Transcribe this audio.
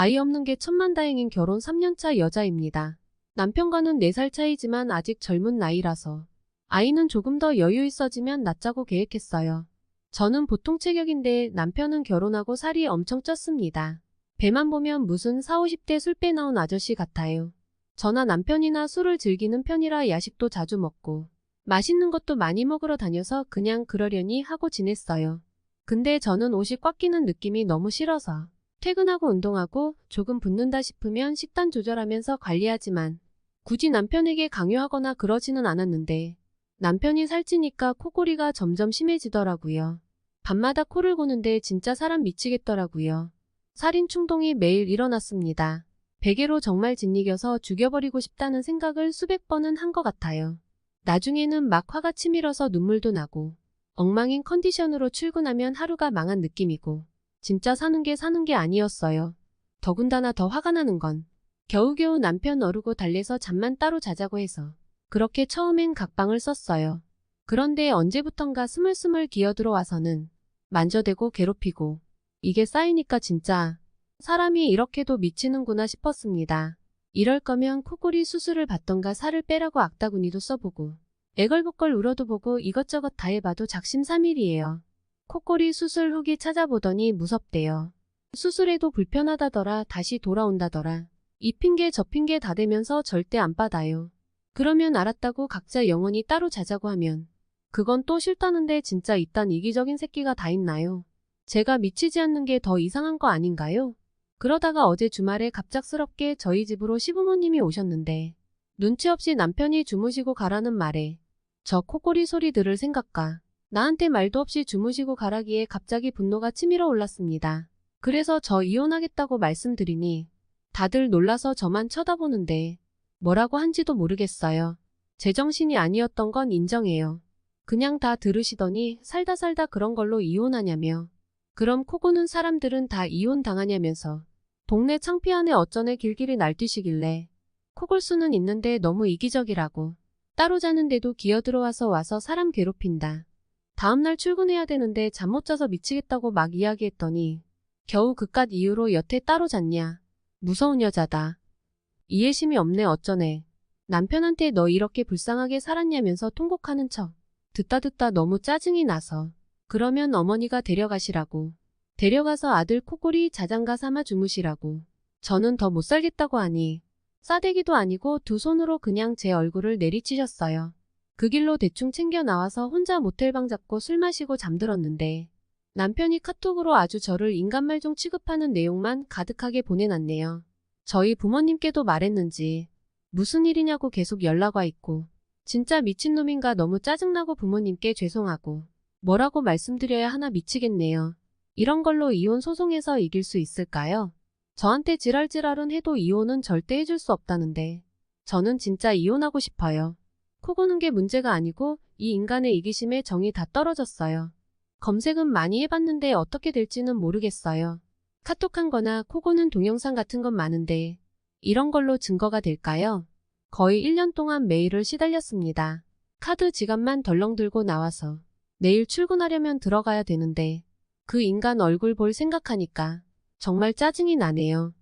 아이 없는 게 천만다행인 결혼 3년차 여자입니다. 남편과는 4살 차이지만 아직 젊은 나이라서 아이는 조금 더 여유 있어지면 낳자고 계획했어요. 저는 보통 체격인데 남편은 결혼하고 살이 엄청 쪘습니다. 배만 보면 무슨 4, 50대 술 빼나온 아저씨 같아요. 저나 남편이나 술을 즐기는 편이라 야식도 자주 먹고 맛있는 것도 많이 먹으러 다녀서 그냥 그러려니 하고 지냈어요. 근데 저는 옷이 꽉 끼는 느낌이 너무 싫어서 퇴근하고 운동하고 조금 붓는다 싶으면 식단 조절하면서 관리하지만 굳이 남편에게 강요하거나 그러지는 않았는데 남편이 살찌니까 코골이가 점점 심해지더라고요. 밤마다 코를 고는데 진짜 사람 미치겠더라고요. 살인 충동이 매일 일어났습니다. 베개로 정말 짓이겨서 죽여버리고 싶다는 생각을 수백 번은 한 것 같아요. 나중에는 막 화가 치밀어서 눈물도 나고 엉망인 컨디션으로 출근하면 하루가 망한 느낌이고 진짜 사는 게 사는 게 아니었어요. 더군다나 더 화가 나는 건 겨우겨우 남편 어르고 달래서 잠만 따로 자자고 해서 그렇게 처음엔 각방을 썼어요. 그런데 언제부턴가 스물스물 기어들어 와서는 만져대고 괴롭히고 이게 쌓이니까 진짜 사람이 이렇게도 미치는구나 싶었습니다. 이럴 거면 코골이 수술을 받던가 살을 빼라고 악다구니도 써보고 애걸복걸 울어도 보고 이것저것 다 해봐도 작심삼일이에요. 코골이 수술 후기 찾아보더니 무섭대요. 수술해도 불편하다더라 다시 돌아온다더라. 이 핑계 저 핑계 다 대면서 절대 안 받아요. 그러면 알았다고 각자 영원히 따로 자자고 하면 그건 또 싫다는데 진짜 이딴 이기적인 새끼가 다 있나요? 제가 미치지 않는 게 더 이상한 거 아닌가요? 그러다가 어제 주말에 갑작스럽게 저희 집으로 시부모님이 오셨는데 눈치 없이 남편이 주무시고 가라는 말에 저 코골이 소리 들을 생각과 나한테 말도 없이 주무시고 가라기에 갑자기 분노가 치밀어 올랐습니다. 그래서 저 이혼하겠다고 말씀드리니 다들 놀라서 저만 쳐다보는데 뭐라고 한지도 모르겠어요. 제정신이 아니었던 건 인정해요. 그냥 다 들으시더니 살다 살다 그런 걸로 이혼하냐며. 그럼 코고는 사람들은 다 이혼 당하냐면서. 동네 창피한에 어쩌네 길길이 날뛰시길래. 코골 수는 있는데 너무 이기적이라고. 따로 자는데도 기어들어와서 와서 사람 괴롭힌다. 다음날 출근해야 되는데 잠 못 자서 미치겠다고 막 이야기했더니 겨우 그깟 이유로 여태 따로 잤냐. 무서운 여자다. 이해심이 없네 어쩌네. 남편한테 너 이렇게 불쌍하게 살았냐면서 통곡하는 척. 듣다 듣다 너무 짜증이 나서. 그러면 어머니가 데려가시라고. 데려가서 아들 코골이 자장가 삼아 주무시라고. 저는 더 못 살겠다고 하니 싸대기도 아니고 두 손으로 그냥 제 얼굴을 내리치셨어요. 그 길로 대충 챙겨 나와서 혼자 모텔방 잡고 술 마시고 잠들었는데 남편이 카톡으로 아주 저를 인간말종 취급하는 내용만 가득하게 보내놨네요. 저희 부모님께도 말했는지 무슨 일이냐고 계속 연락 와 있고 진짜 미친놈인가 너무 짜증나고 부모님께 죄송하고 뭐라고 말씀드려야 하나 미치겠네요. 이런 걸로 이혼 소송에서 이길 수 있을까요? 저한테 지랄지랄은 해도 이혼은 절대 해줄 수 없다는데 저는 진짜 이혼하고 싶어요. 코 고는 게 문제가 아니고 이 인간의 이기심에 정이 다 떨어졌어요. 검색은 많이 해봤는데 어떻게 될지는 모르겠어요. 카톡한 거나 코 고는 동영상 같은 건 많은데 이런 걸로 증거가 될까요? 거의 1년 동안 메일을 시달렸습니다. 카드 지갑만 덜렁 들고 나와서 내일 출근하려면 들어가야 되는데 그 인간 얼굴 볼 생각하니까 정말 짜증이 나네요.